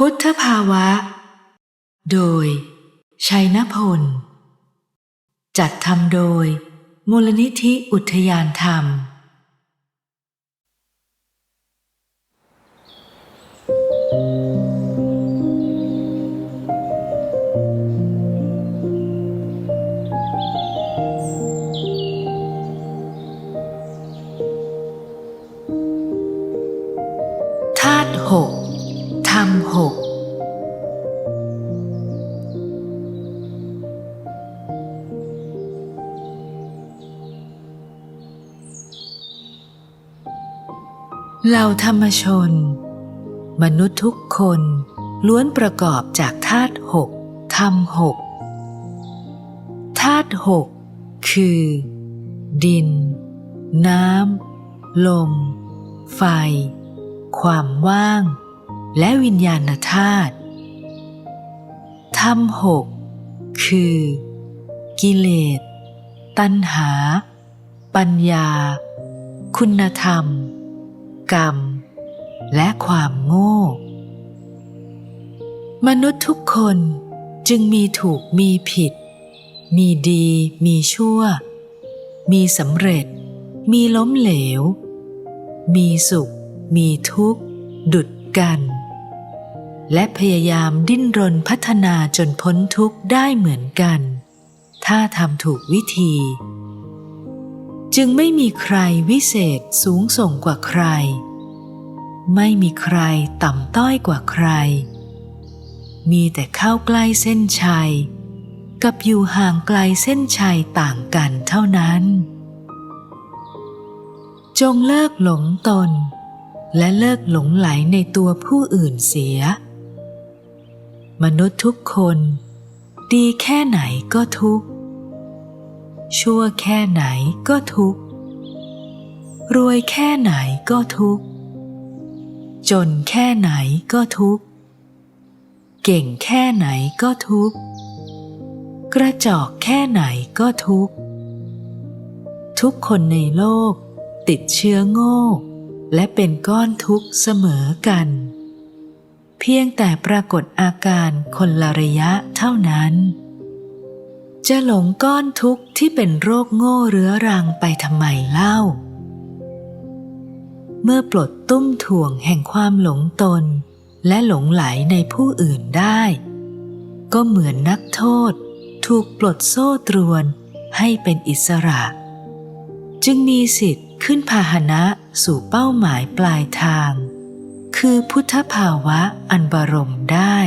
พุทธภาวะ โดย ชัยนพล จัดทำโดย มูลนิธิอุทยานธรรม รมหกเหล่าธรรมชน มนุษย์ทุกคนล้วนประกอบจากธาตุหกธรรมหกธาตุหกคือ ดิน น้ำ ลม ไฟ ความว่าง และวิญญาณธาตุธรรมหกคือ กิเลส ตัณหา ปัญญา คุณธรรม กรรม และความโง่ มนุษย์ทุกคนจึงมีถูกมีผิด มีดีมีชั่ว มีสำเร็จ มีล้มเหลว มีสุข มีทุกข์ ดุดกัน และพยายามดิ้นรนพัฒนาจนพ้นทุกข์ได้เหมือนกัน ถ้าทำถูกวิธี จึงไม่มีใครวิเศษสูงส่งกว่าใคร ไม่มีใครต่ำต้อยกว่าใคร มีแต่เข้าใกล้เส้นชัย กับอยู่ห่างไกลเส้นชัยต่างกันเท่านั้น จงเลิกหลงตน และเลิกหลงไหลในตัวผู้อื่นเสีย มนุษย์ทุกคน ดีแค่ไหนก็ทุกข์ ชั่วแค่ไหนก็ทุกข์ รวยแค่ไหนก็ทุกข์ จนแค่ไหนก็ทุกข์ เก่งแค่ไหนก็ทุกข์ กระจอกแค่ไหนก็ทุกข์ ทุกคนในโลกติดเชื้อโง่และเป็นก้อนทุกข์เสมอกัน เพียงแต่ปรากฏอาการคนละระยะเท่านั้น จะหลงก้อนทุกข์ที่เป็นโรคโง่เรื้อรังไปทำไมเล่า เมื่อปลดตุ้มถ่วงแห่งความหลงตน และหลงไหลในผู้อื่นได้ ก็เหมือนนักโทษ ถูกปลดโซ่ตรวนให้เป็นอิสระ จึงมีสิทธิ์ขึ้นพาหนะสู่เป้าหมายปลายทาง คือพุทธภาวะอันบรมได้